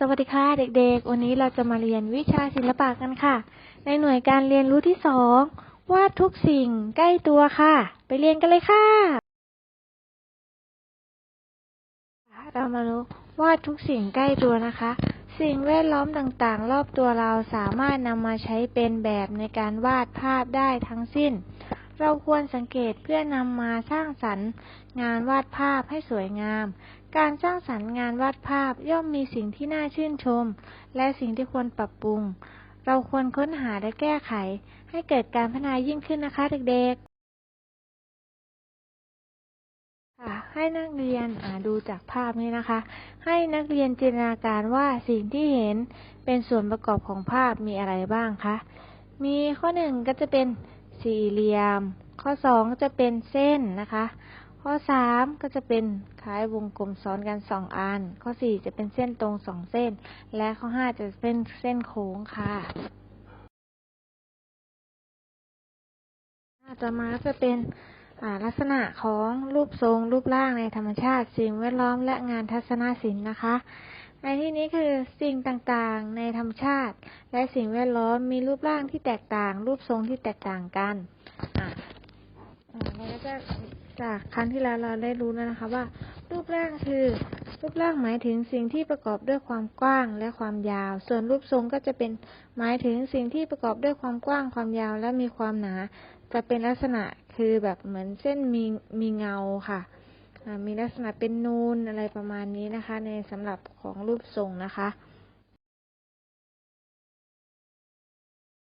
สวัสดีค่ะเด็กๆ วันนี้เราจะมาเรียนวิชาศิลปะกันค่ะ ในหน่วยการเรียนรู้ที่สองวาดทุกสิ่งใกล้ตัวค่ะ ไปเรียนกันเลยค่ะ เรามารู้วาดทุกสิ่งใกล้ตัวนะคะ สิ่งแวดล้อมต่างๆ รอบตัวเราสามารถนำมาใช้เป็นแบบในการวาดภาพได้ทั้งสิ้น เราควรสังเกตเพื่อนำมาสร้างสรรค์งานวาดภาพให้สวยงาม การสร้างสรรค์งานวาดภาพย่อมมีสิ่งที่น่าชื่นชม และสิ่งที่ควรปรับปรุง เราควรค้นหาและแก้ไข ให้เกิดการพัฒนายิ่งขึ้นนะคะเด็กๆค่ะให้นักเรียนดูจากภาพนี้นะคะ ให้นักเรียนจินตนาการว่าสิ่งที่เห็นเป็นส่วนประกอบของภาพมีอะไรบ้างคะ มีข้อหนึ่งก็จะเป็น สี่เหลี่ยม ข้อสองก็จะเป็นเส้นนะคะ ข้อสามก็จะเป็นคล้ายวงกลมซ้อนกันสองอัน ข้อสี่จะเป็นเส้นตรงสองเส้น และข้อห้าจะเป็นเส้นโค้งค่ะอ่าต่อมาก็จะเป็นลักษณะของรูปทรงรูปร่างในธรรมชาติ สิ่งแวดล้อมและงานทัศนศิลป์นะคะ ในที่นี้คือสิ่งต่างๆ ในธรรมชาติ และสิ่งแวดล้อมมีรูปร่างที่แตกต่าง รูปทรงที่แตกต่างกันอ่าเราก็จะจากครั้งที่แล้วเราได้รู้แล้วนะคะว่า รูปร่างคือ รูปร่างหมายถึงสิ่งที่ประกอบด้วยความกว้างและความยาว ส่วนรูปทรงก็จะเป็นหมายถึงสิ่งที่ประกอบด้วยความกว้างความยาวและมีความหนา จะเป็นลักษณะคือแบบเหมือนเส้นมีมีเงาค่ะ มีลักษณะเป็นนูนอะไรประมาณนี้นะคะ ในสำหรับของรูปทรงนะคะ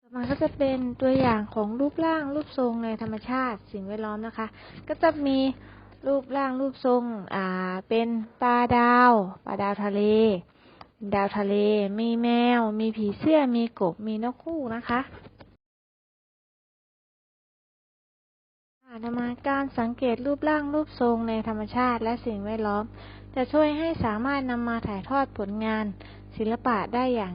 ต่อมาก็จะเป็นตัวอย่างของรูปร่างรูปทรงในธรรมชาติสิ่งแวดล้อมนะคะ ก็จะมีรูปร่างรูปทรงอ่าเป็นปลาดาวปลาดาวทะเล ดาวทะเล มีแมว มีผีเสื้อมีกบมีนกคู่นะคะ ค่ะต่อมาการสังเกตรูปร่างรูปทรงในธรรมชาติและสิ่งแวดล้อม จะช่วยให้สามารถนำมาถ่ายทอดผลงาน ศิลปะได้อย่าง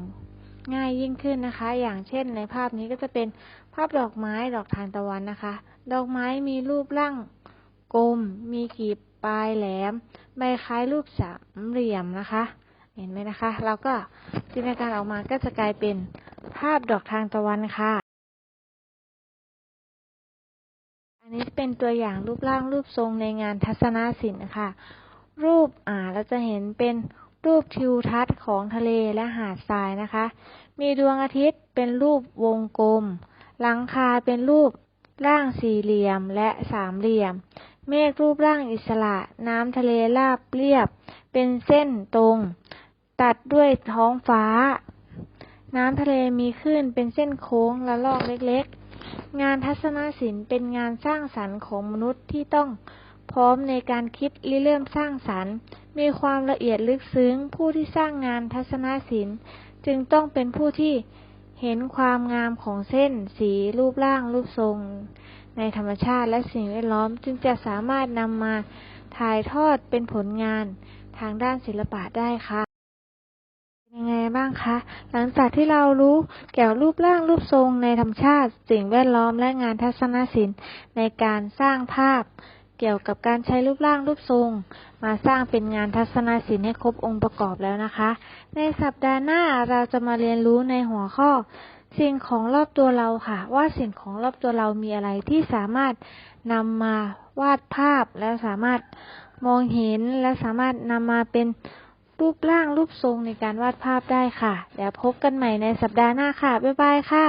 ง่ายยิ่งขึ้นนะคะ อย่างเช่นในภาพนี้ก็จะเป็นภาพดอกไม้ดอกทานตะวันนะคะ ดอกไม้มีรูปร่างกลม มีกีบปลายแหลม ใบคล้ายรูปสามเหลี่ยมนะคะ เห็นไหมนะคะ เราก็จินตนาการออกมาก็จะกลายเป็นภาพดอกทานตะวันค่ะ ตัวอย่างรูปร่างรูปทรงในงานทัศนศิลป์นะคะรูปอ่าเราจะเห็นเป็นรูปทิวทัศน์ของทะเลและหาดทรายนะคะ มีดวงอาทิตย์เป็นรูปวงกลม หลังคาเป็นรูปร่างสี่เหลี่ยมและสามเหลี่ยม เมฆรูปร่างอิสระ น้ำทะเลราบเรียบ เป็นเส้นตรง ตัดด้วยท้องฟ้า น้ำทะเลมีคลื่นเป็นเส้นโค้งและลอกเล็กๆ งานทัศนศิลป์เป็นงานสร้างสรรค์ของมนุษย์ที่ต้องพร้อมในการคิดริเริ่มสร้างสรรค์ มีความละเอียดลึกซึ้ง ผู้ที่สร้างงานทัศนศิลป์ จึงต้องเป็นผู้ที่เห็นความงามของเส้น สีรูปร่าง รูปทรง ในธรรมชาติและสิ่งแวดล้อมจึงจะสามารถนำมาถ่ายทอดเป็นผลงานทางด้านศิลปะได้ค่ะางคะ หลังจากที่เรารู้เกี่ยวกับรูปร่างรูปทรงในธรรมชาติ สิ่งแวดล้อมและงานทัศนศิลป์ ในการสร้างภาพ เกี่ยวกับการใช้รูปร่างรูปทรง มาสร้างเป็นงานทัศนศิลป์ให้ครบองค์ประกอบแล้วนะคะ ในสัปดาห์หน้าเราจะมาเรียนรู้ในหัวข้อ สิ่งของรอบตัวเราค่ะ ว่าสิ่งของรอบตัวเรามีอะไรที่สามารถนำมาวาดภาพและสามารถมองเห็นและสามารถนำมาเป็น รูปร่างรูปทรงในการวาดภาพได้ค่ะเดี๋ยวพบกันใหม่ในสัปดาห์หน้าค่ะ บ๊ายบายค่ะ